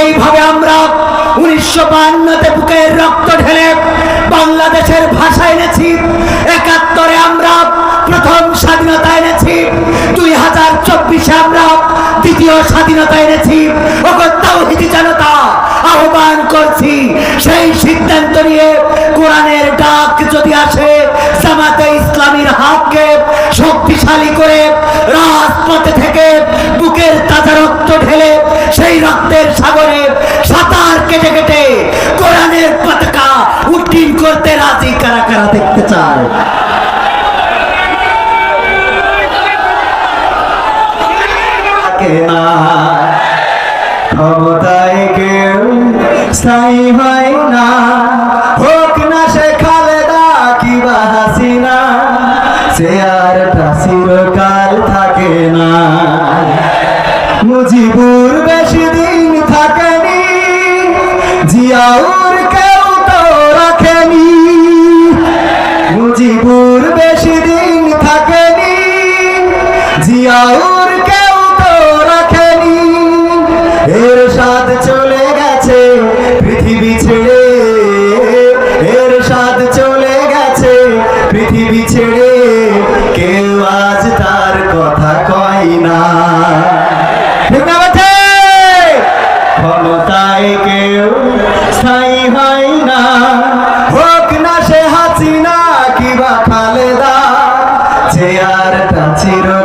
যেইভাবে আমরা উনিশশো বান্নতে বুকের রক্ত ঢেলে বাংলাদেশের ভাষা এনেছি, একাত্তরে আমরা প্রথম স্বাধীনতা এনেছি, দুই হাজার চব্বিশে আমরা দ্বিতীয় স্বাধীনতা এনেছি। অগত্যাহিতি জনতা, আহ্বান করছি সেই সিদ্ধান্ত নিয়ে কোরআনের ডাক যদি আসে, জামাতে ইসলামীর হাতকে শক্তিশালী করে চায় ক্ষমতায় কেউ স্থায়ী হয় বাহির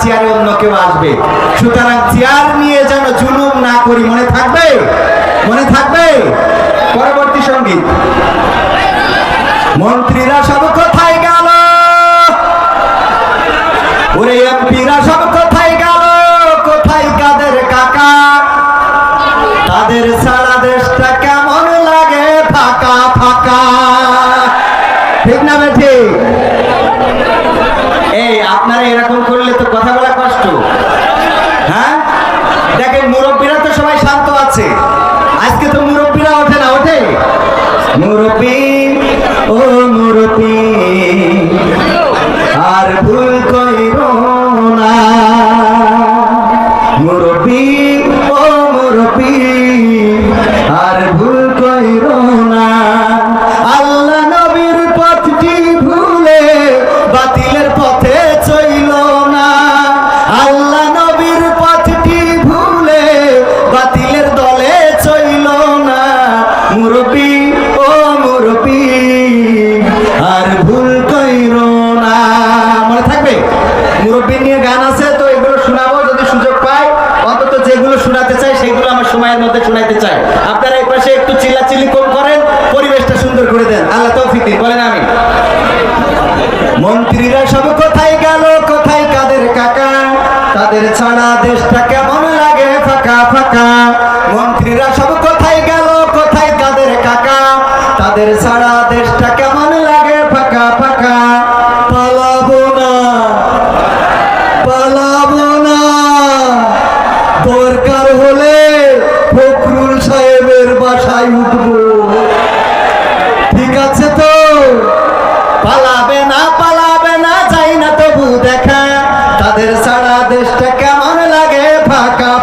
চেয়ারে অন্য কেউ আসবে। সুতরাং চেয়ার নিয়ে যেন জুলুম না করি, মনে থাকবে? মনে থাকবে? পরবর্তী সংগীত। মন্ত্রীরা সব কোথায় গেল? ওরে এমপিরা সব কোথায় গেল? কোথায় কাদের কাকা? তাদের সারা দেশটা কেমন লাগে? ফাঁকা ফাঁকা। ঠিক না বেঠিক আপনারা এরকম করলে তো কথা বলা কষ্ট।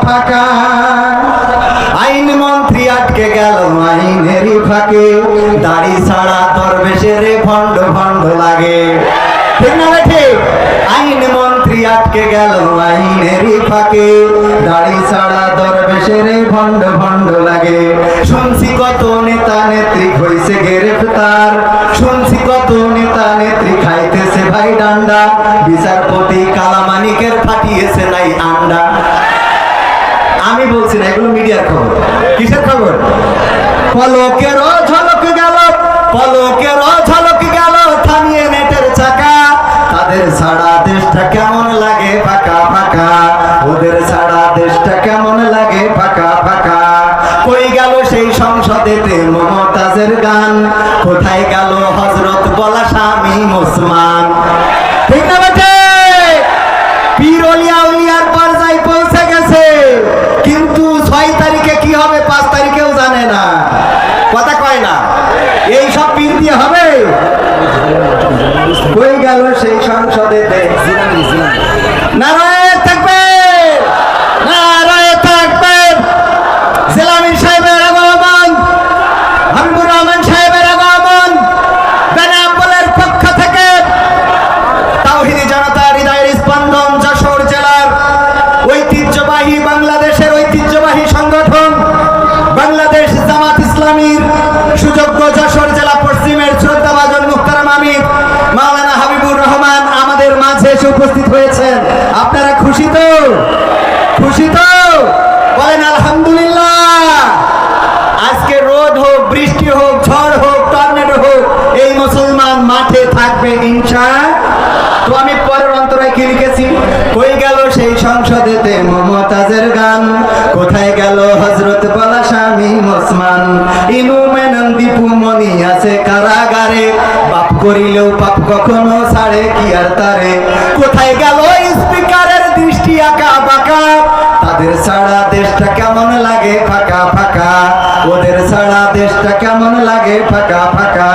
ফাঁকা। আইন মন্ত্রী আটকে গেল আইনেরই ফাঁকে। দাড়ি ছাড়া দরবেশের ভণ্ড ভণ্ড লাগে। ঠিক না ঠিক আইন মন্ত্রী আটকে গেল আইনেরই ফাঁকে। দাড়ি ছাড়া দরবেশের ভণ্ড ভণ্ড লাগে। শুনছি কত নেতা নেত্রী হয়েছে গ্রেফতার। শুনছি কত নেতা নেত্রী খাইতেছে ভাই ডান্ডা। বিচারপতি কালামানিকের ফাটিয়েছে নাই আন্ডা। আমি বলছি না, এগুলো মিডিয়ার খবর। কিসের খবর? পলকের ঝলক গেল পলকের ঝলক গেল, থামিয়ে নেটের চাকা। তাদের ছাড়া দেশটা কেমন লাগে? ফাঁকা ফাঁকা। ওদের ছাড়া দেশটা কেমন লাগে? ফাঁকা ফাঁকা। কই গেল সেই সংসদেতে মমতাজের গান? কোথায় গেল হজরত বলা স্বামী মুসমান ঠিক না বেটে পীর অলিয়া উলিয়ার পর্যায়ে পৌঁছে গেছে কিন্তু ছয় তারিখে কি হবে পাঁচ তারিখেও জানে না কথা কয় না এই সব পীর দিয়ে হবে হয়ে গেল সেই সংসদেতে নারায়ণ থাকবে নারায়ণ থাকবে জেলামিন সাহেবের আগমন হাবিবুর রহমান সাহেবের আগমন বেনাপোলের পক্ষ থেকে তাওহিদি জনতা হৃদয়ের স্পন্দন যশোর জেলার ঐতিহ্যবাহী বাংলাদেশের ঐতিহ্যবাহী সংগঠন বাংলাদেশ জামাত ইসলামীর সুযোগ্য যশোর জেলা পশ্চিমের শ্রদ্ধাভাজন মুখতারাম আমির মাওলানা হাবিবুর রহমান আমাদের মাঝে এসে উপস্থিত হয়েছেন আপনারা খুশি তো খুশি তো বলেন আলহামদুলিল্লাহ আজকে রোদ হোক বৃষ্টি হোক ঝড় হোক টর্নেডো হোক এই মুসলমান মাঠে থাকবে ইনশা তো আমি পরের অন্তরায় কি লিখেছি কই গেল সেই সংসদেতে মমতাজের গান কোথায় গেল হজরত বলা স্বামী ওসমান। ইনু মেনন দীপু মনি আছে কারাগারে। পাপ করিলেও পাপ কখনো ছাড়ে কি আর তারে। কোথায় গেল স্পিকারের দৃষ্টি আঁকা বাঁকা? তাদের ছাড়া দেশটা কেমন লাগে ফাঁকা ফাঁকা? ওদের ছাড়া দেশটা কেমন লাগে ফাঁকা ফাঁকা?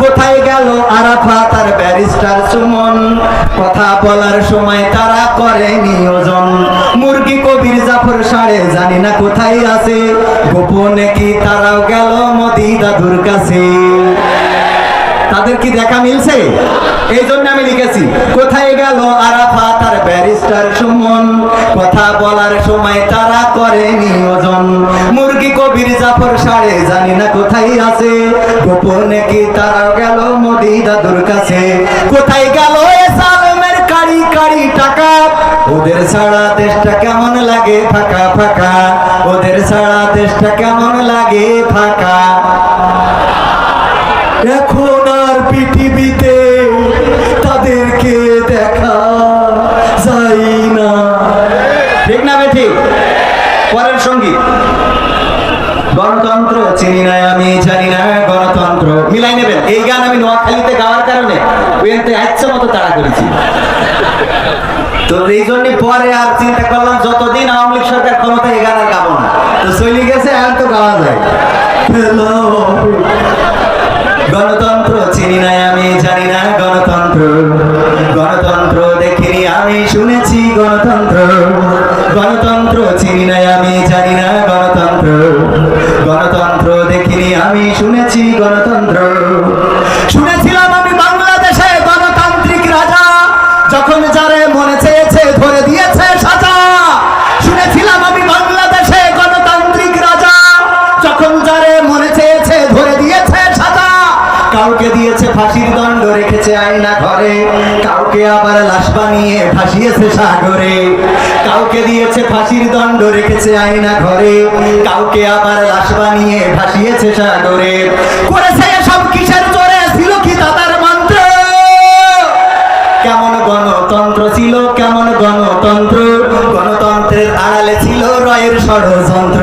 কোথায় গেল আরাফা তার ব্যারিস্টার সুমন? কথা বলার সময় তারা করে নিয়োজন জানি না কোথায় আছে। গোপনে কি তারাও গেল মোদি দাদুর কাছে? তাদের কি দেখা মিলছে? এই জন্য আমি লিখেছি, কোথায় গেল আরাফাত আর ব্যারিস্টার সুমন? কথা বলার সময় তারা করে নিয়োজন মুরগি কবির জাফর সাড়ে জানি না কোথায় আছে। গোপনে কি তারা গেল মোদি দাদুর কাছে? কোথায় গেল ওদের ছাড়া দেশটা কেমন লাগে? ফাঁকা ফাঁকা। ওদের ছাড়া দেশটা কেমন লাগে? ফাঁকা। এখন আর পৃথিবীতে তাদেরকে দেখা যায় না। ঠিক না বেঠি? পরের সংগীত গণতন্ত্র চিনি না, আমি জানি না। গণতন্ত্র, মিলাই নেবেন। এই গান আমি নোয়াখালীতে গাওয়ার কারণে ওইতে ইচ্ছা মতো তাড়া করেছি। তো এই জন্য পরে আর চিন্তা করলাম, যতদিন আওয়ামী লীগ সরকার ক্ষমতা এই গান আর গাবো না। তো চলে গেছে, আর তো গাওয়া যায়। গণতন্ত্র চিনি না আমি, জানি না গণতন্ত্র। গণতন্ত্র দেখিনি আমি, শুনেছি গণতন্ত্র। গণতন্ত্র চিনি না আমি, জানি না গণতন্ত্র। গণতন্ত্র দেখিনি আমি, শুনেছি গণতন্ত্র। দিয়েছে ফাঁসির দণ্ড, রেখেছে আয়না ঘরে। কাউকে আবার লাশ বানিয়ে ভাসিয়েছে সাগরে। কাউকে দিয়েছে ফাঁসির দণ্ড, রেখেছে আয়না ঘরে। কাউকে আবার লাশ বানিয়ে ভাসিয়েছে সাগরে। করেছে সব কিসের জোরে ছিল কি তাদের মন্ত্র? কেমন গণতন্ত্র ছিল, কেমন গণতন্ত্র? গণতন্ত্রের আড়ালে ছিল রয়ের ষড়যন্ত্র।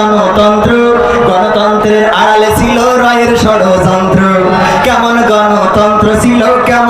গণতন্ত্র? গণতন্ত্রের আড়ালে ছিল রয়ের ষড়যন্ত্র। কেমন গণতন্ত্র ছিল কেমন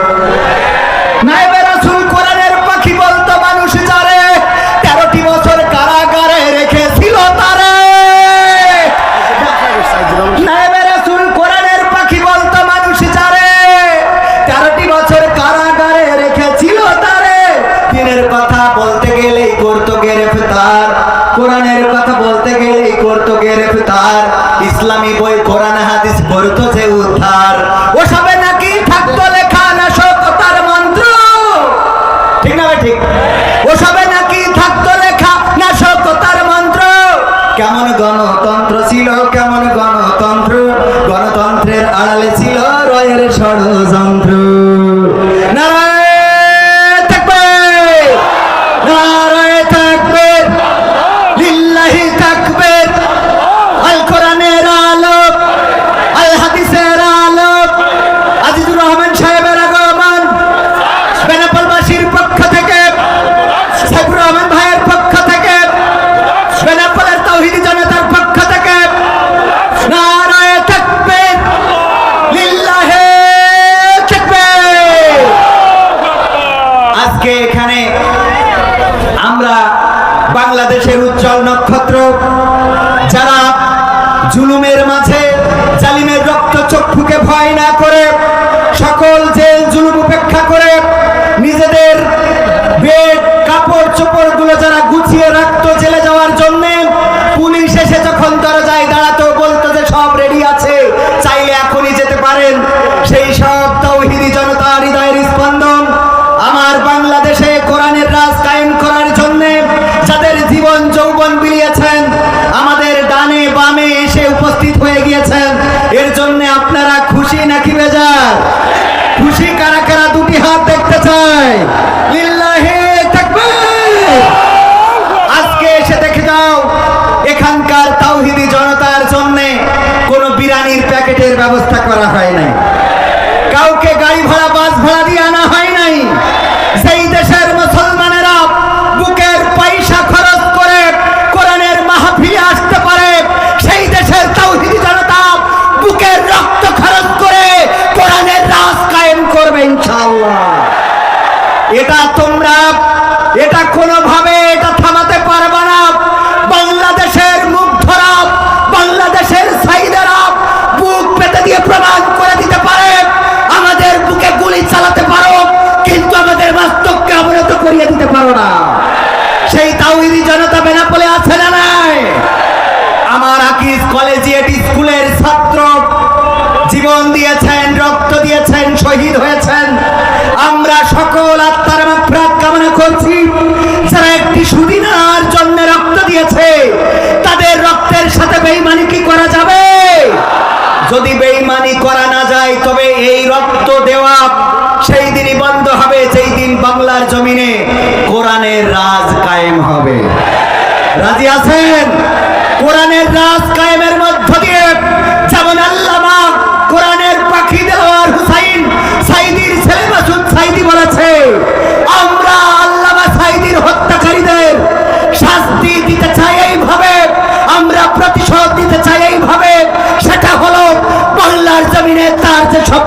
হয় নাই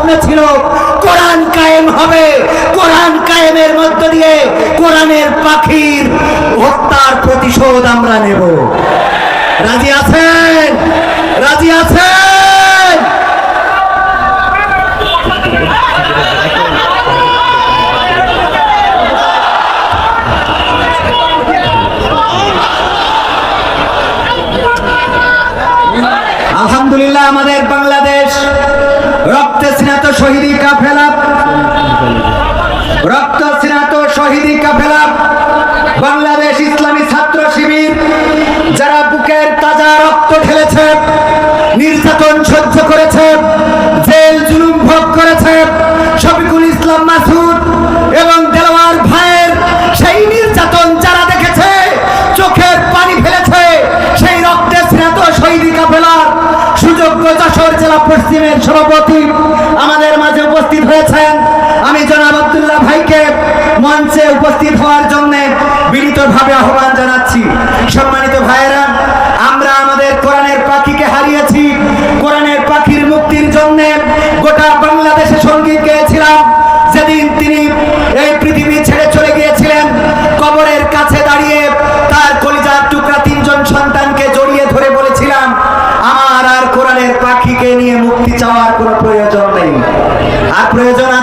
স্বপ্ন ছিল, কোরআন কায়েম হবে। কোরআন কায়েমের মধ্য দিয়ে কোরআনের পাখির হত্যার প্রতিশোধ আমরা নেব। রাজি আছেন? রাজি আছেন? আলহামদুলিল্লাহ, আমাদের বাংলাদেশ রক্তে শহীদি কাফেলা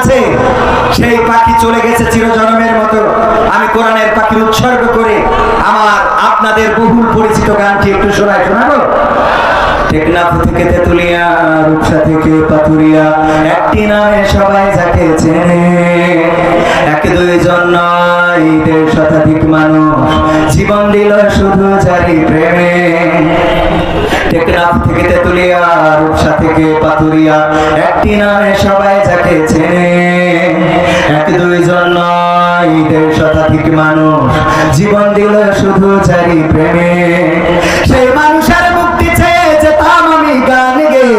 আছে। সেই পাখি চলে গেছে চিরজনমের মতো। আমি কোরআনের পাখির উৎসর্গ করে আমার আপনাদের বহুল পরিচিত গানটি একটু শোনায় শোনাবো? টেকনাফ থেকে তেতুলিয়া, রূপসা থেকে পাতুরিয়া একটি নামে সবাই যাকে চেনে। এক নয়, দেড় শতাধিক মানুষ। জীবন দিল শুধু জারি প্রেমে। থেকে তেতুলিয়া, রূপসা থেকে পাতুরিয়া একটি নামে সবাই যাকে চেনে। এক দুইজন নয়, দেড় শতাধিক মানুষ জীবন দিল শুধু জারি প্রেমে। সেই মানুষের মুক্তি চেয়ে যেতাম আমি গান গেয়ে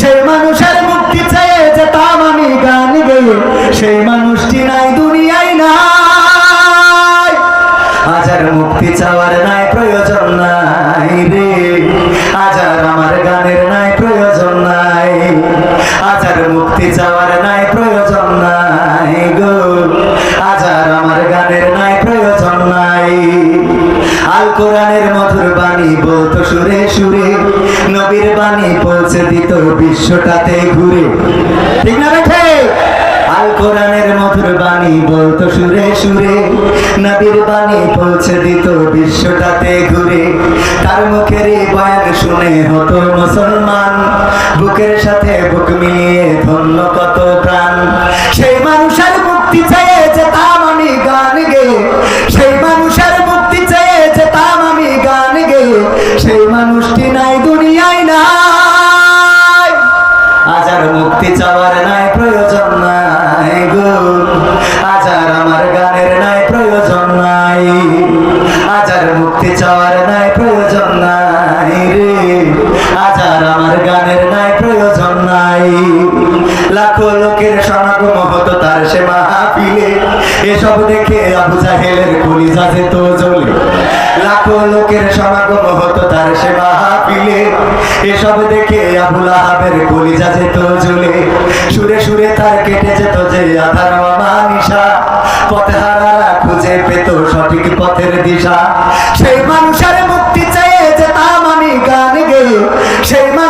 সেই মানুষের মুক্তি চেয়ে যেতাম আমি গান গেয়ে সেই মানুষটি নাই, দুনিয়ায় নাই। আজার মুক্তি চাওয়ার নাই কোরআনের মধুর বাণী বলতো সুরে সুরে, নবীর বাণী পৌঁছে দিত বিশ্বটাতে ঘুরে। ঠিক না বেঠে আল কোরআনের মধুর বাণী বলতো সুরে সুরে, নবীর বাণী পৌঁছে দিত বিশ্বটাতে ঘুরে। তার মুখের বয়ান শুনে হতো মুসলমান, বুকের সাথে বুক মিলিয়ে ধন্য কত এসব দেখে আবু জাহেলের কলিজা যেত জ্বলে। লাখো লোকের সমাগম হতো তার সে মাহফিলে এসব দেখে আবুল আহাবের কলিজা যেত জ্বলে। সুরে সুরে তার কেটে যেত যে আধার মানিসা। পথে হারারা খুঁজে পেত সঠিক পথের দিশা। সেই মানুষের মুক্তি চেয়ে যেতাম আমি গান গেয়ে। সেই মানুষের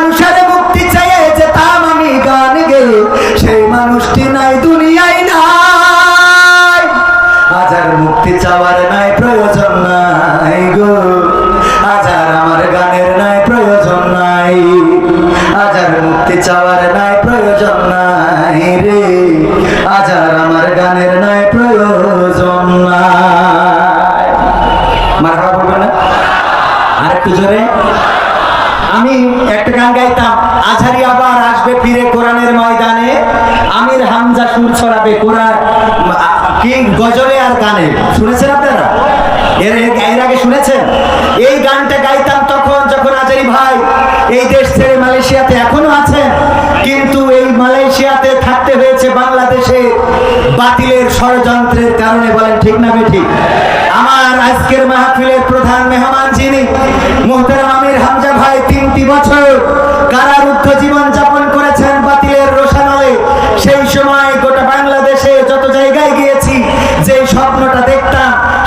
গজলে আর গানে। শুনেছেন আপনারা? এর এর আগে শুনেছেন? এই গানটা গাইতাম তখন যখন আজারি ভাই এই দেশ ছেড়ে মালয়েশিয়াতে এখনও আছেন, কিন্তু এই মালয়েশিয়াতে থাকতে হয়েছে বাংলাদেশে বাতিলের ষড়যন্ত্রের কারণে বলেন, ঠিক না বেঠিক আমার আজকের মাহফিলের প্রধান মেহমান যিনি, মোহতারাম আমির হামজা ভাই, তিনটি বছর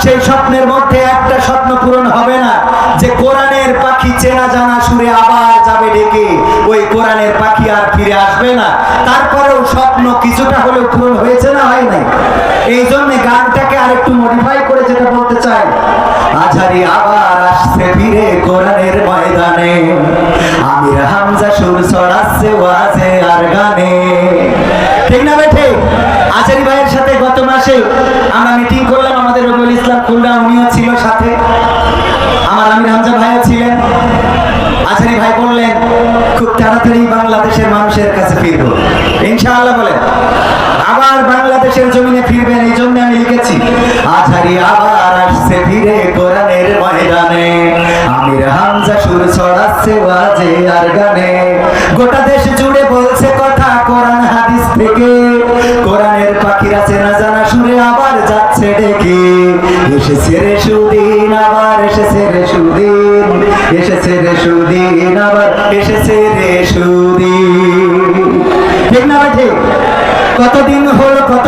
সেই স্বপ্নের মধ্যে একটা স্বপ্ন পূরণ হবে না, যে কোরআনের পাখি চেনা জানা সুরে আবার যাবে ডেকে, ওই কোরআনের পাখি আর ফিরে আসবে না। তারপরেও স্বপ্ন কিছুটা হলেও পূরণ হয়েছে না হয় নাই? এই জন্য গানটাকে আরেকটু মডিফাই করে যেটা বলতে চাই। আঝারি আবার আসছে ফিরে কোরআনের ময়দানে, আমির হামজা সুর ছড়াচ্ছে ওয়াজে আর গানে। ঠিক না বেঠে? আচারি ভাইয়ের সাথে গত মাসে আমরা আবার আসছে ফিরে কোরআনের ময়দানে। আমির হামজা সুর ছড়াচ্ছে বাজে আর গানে। গোটা দেশ জুড়ে বলছে কথা কোরআন হাদিস থেকে। কোরআনের পাখিরা চেনা জানা সুরে আবার যাচ্ছে ডেকে। এসেছে রে সুদিন, আবার এসেছে রে সুদিন। এসেছে রে সুদিন, আবার এসেছে রে সুদিন। ঠিক না ঠিক কতদিন হলো, কত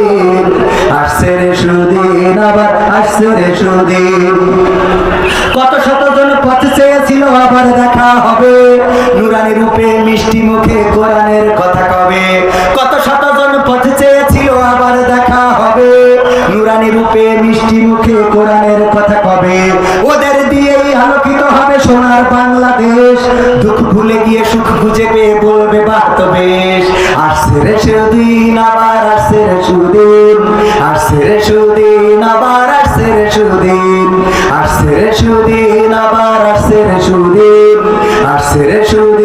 আসছে সুদিন, আবার আসছে রে সুদিন। কত শত জন পথ চেয়েছিল, আবার দেখা হবে। নুরানি রূপে, মিষ্টি মুখে, কোরআনের কথা কবে? কত শত জন পথ চেয়েছিল, আবার দেখা হবে। নুরানি রূপে, মিষ্টি মুখে, কোরআনের কথা কবে? ওদের দিয়েই আলোকিত হবে সোনার বাংলাদেশ। দুঃখ ভুলে গিয়ে সুখ খুঁজে পেয়ে বলবে সুদিন আবার আসছে রে সুদিন আসছে রে সুদিন।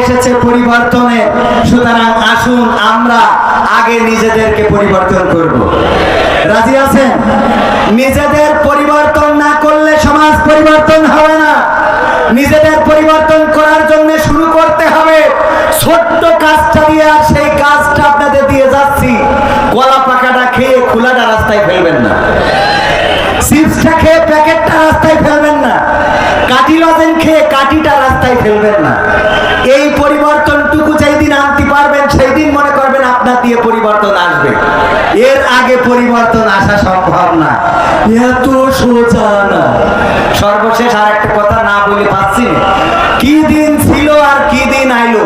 এসেছে পরিবর্তনে। সুতরাং আসুন আমরা আগে নিজেদেরকে পরিবর্তন করব। রাজি আছেন? নিজেদের পরিবর্তন না করলে সমাজ পরিবর্তন হবে না। নিজেদের পরিবর্তন করার জন্য শুরু করতে হবে। ছোট্ট কাজটা দিয়ে আর সেই কাজটা আপনাদের দিয়ে যাচ্ছি। কলা পাকাটা খেয়ে খোলাটা রাস্তায় ফেলবেন না। চিপসটা খেয়ে প্যাকেটটা রাস্তায় ফেলবেন না। কাটি লজেন খেয়ে কাটিটা রাস্তায় ফেলবেন না। এই পরিবর্তনটুকু যেই দিন আনতে পারবেন সেই দিন মনে করবেন আপনার দিয়ে পরিবর্তন আসবে। এর আগে পরিবর্তন আসা সম্ভব না। এত সোজা না। সর্বশেষ আর একটা কথা না বলে পাচ্ছি কি দিন ছিল আর কি দিন আইলো?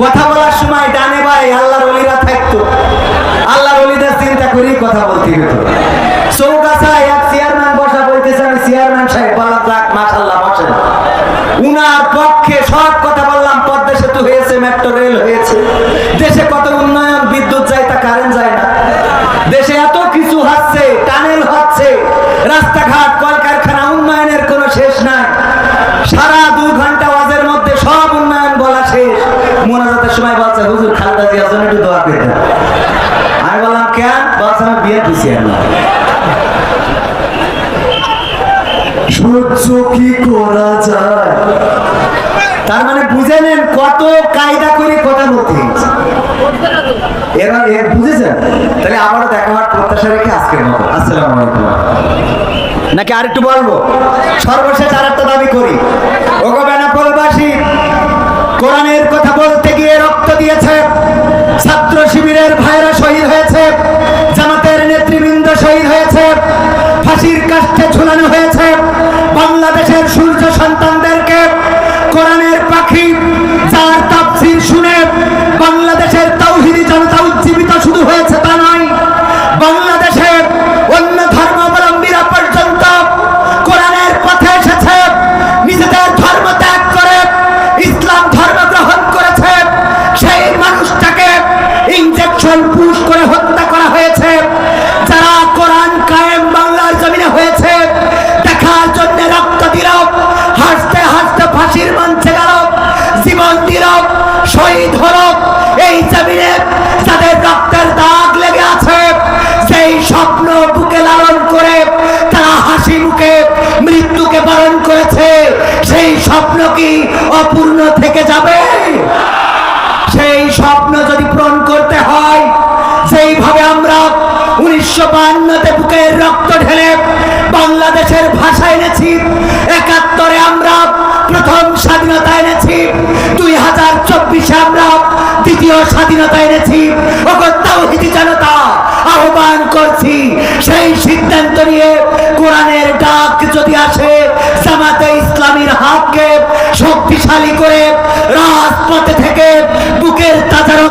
কথা বলার সময় ডানে ভাই আল্লাহর অলিরা থাকতো। মেট্রো রেল হয়েছে। দেশে কত উন্নয়ন, বিদ্যুৎ যায় তা কারেন্ট যায় না। দেশে এত কিছু হচ্ছে টানেল হচ্ছে। রাস্তাঘাট, কলকারখানা, উন্নয়নের কোনো শেষ নাই। সারা দুই ঘণ্টা ওয়াজের মধ্যে সব উন্নয়ন বলা শেষ। মোনাজাতের সময় বলছে, হুজুর খালেদা জিয়ার জন্য একটু দোয়া পেতেন আমি বললাম, কেন? বলছে, আমি বিয়ে দিছি আল্লাহ সহ্য কি করা যায়? তার মানে বুঝে নেন কত কায়দা করে কথা বলতে এবার বুঝেছেন? তাহলে আবারও দেখা হওয়ার প্রত্যাশা রেখে আজকের মতো। আসসালামু আলাইকুম। নাকি আরেকটু বলব? সর্বশেষ আর একটা দাবি করি। ওগো বেনাপোলবাসী, কোরআনের কথা বলতে গিয়ে রক্ত দিয়েছে। ছাত্র শিবিরের ভাইরা শহীদ হয়েছে। জামাতের নেতৃবৃন্দ শহীদ হয়েছে। ফাঁসির কাষ্ঠে ঝুলানো হয়েছে।